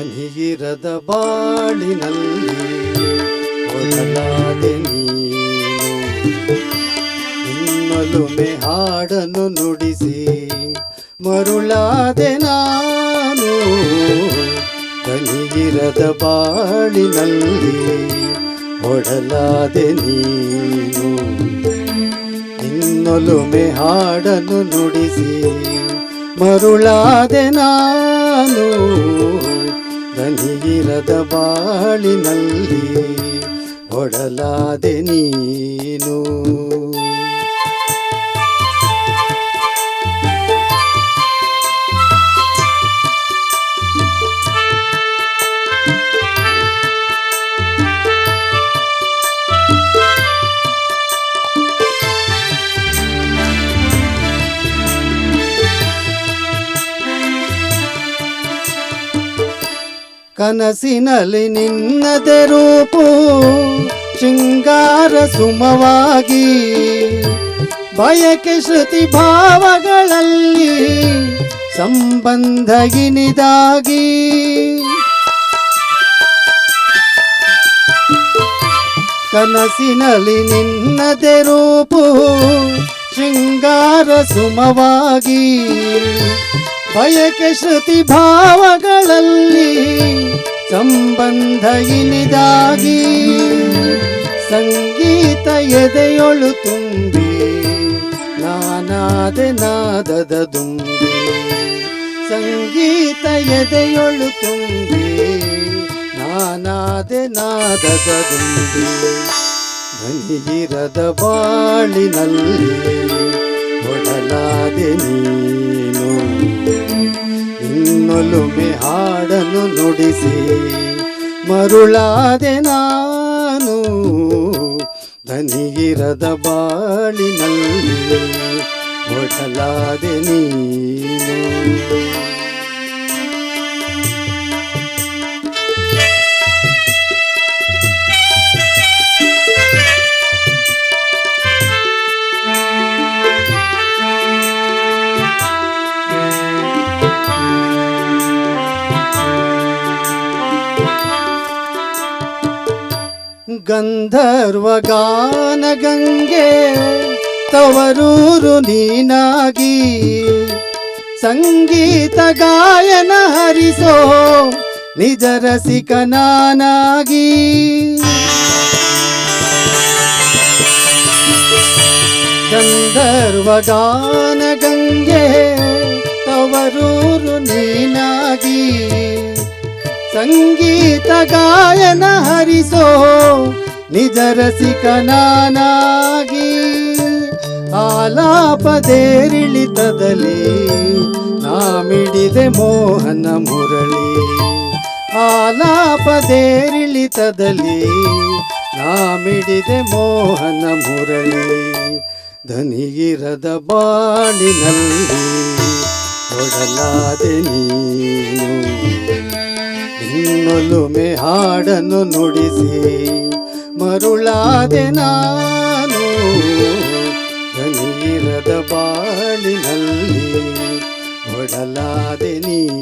ದನಿಗಿರದ ಬಾಳಿನಲ್ಲಿ ಒದಲಾದೆ ನೀನು. ನಿನ್ನೊಲುಮೆ ಹಾಡನ್ನು ನುಡಿಸಿ ಮರುಳಾದೆ ನಾನು. ಕನಿಗಿರದ ಬಾಳಿನಲ್ಲಿ ಒಡಲಾದೆ ನೀನು. ನಿನ್ನೊಲುಮೆ ಹಾಡನ್ನು ನುಡಿಸಿ ಮರುಳಾದೆ ನಾನು. ದನಿಗಿರದ ಬಾಳಿನಲ್ಲಿ ಒಡಲಾದೆ ನೀನು. ಕನಸಿನಲ್ಲಿ ನಿನ್ನದೆ ರೂಪು ಶೃಂಗಾರ ಸುಮವಾಗಿ. ಬಯಕೆ ಶ್ರುತಿ ಭಾವಗಳಲ್ಲಿ ಸಂಬಂಧಗಿನಿದಾಗಿ ಕನಸಿನಲ್ಲಿ ನಿನ್ನದೆ ರೂಪು ಶೃಂಗಾರ ಸುಮವಾಗಿ. ಬಯಕೆ ಶ್ರುತಿ ಭಾವಗಳಲ್ಲಿ ಸಂಬಂಧ ಇನಿದಾಗಿ ಸಂಗೀತ ಎದೆಯೊಳು ತುಂಬಿ ನಾನಾದೆ ನಾದದ ದುಂಬಿ ಸಂಗೀತ ಎದೆಯೊಳು ತುಂಬಿ ನಾನಾದೆ ನಾದದ ದುಂಬಿ ಧನಿಗಿರದ ಬಾಳಿನಲ್ಲಿ ಒಡಲಾದೆ ನೀನು ಇನ್ನೊಲುಮೆ ಹಾಡನ್ನು ನುಡಿಸಿ. ಮರುಳಾದೆ ನಾನು ಧನಿಗಿರದ ಬಾಳಿನಲ್ಲಿ ಹೊಟಲಾದೆ ನೀನು. ಗಂಧರ್ವ ಗಾನ ಗಂಗೆ ತವರೂರು ನೀನಾಗಿ ಸಂಗೀತ ಗಾಯನ ಹರಿಸೋ ನಿಜ ಗಂಧರ್ವ ಗಾನ ಗಂಗೆ ತವರೂರು ನೀನಾಗಿ ಸಂಗೀತ ಗಾಯನ ಹರಿಸೋ ನಿಜ ರಸಿಕ ನಾನಾಗಿ ಆಲಾಪದೇರಿಳಿತದಲ್ಲಿ ನಾಮಿಡಿದೆ ಮೋಹನ ಮುರಳಿ. ಆಲಾಪದೇರಿಳಿತದಲ್ಲಿ ನಾಮಿಡಿದೆ ಮೋಹನ ಮುರಳಿ. ಧನಿಗಿರದ ಬಾಳಿನಲ್ಲಿ ಒಡಲಾದೆ ನೀನು. ಇನ್ನೊಲುಮೆ ಹಾಡನ್ನು ನುಡಿಸಿ. ಮರುಳಾದೆ ನಾನು ಬಾಳಿನಲ್ಲಿ ಒಡಲಾದೆ ನೀನು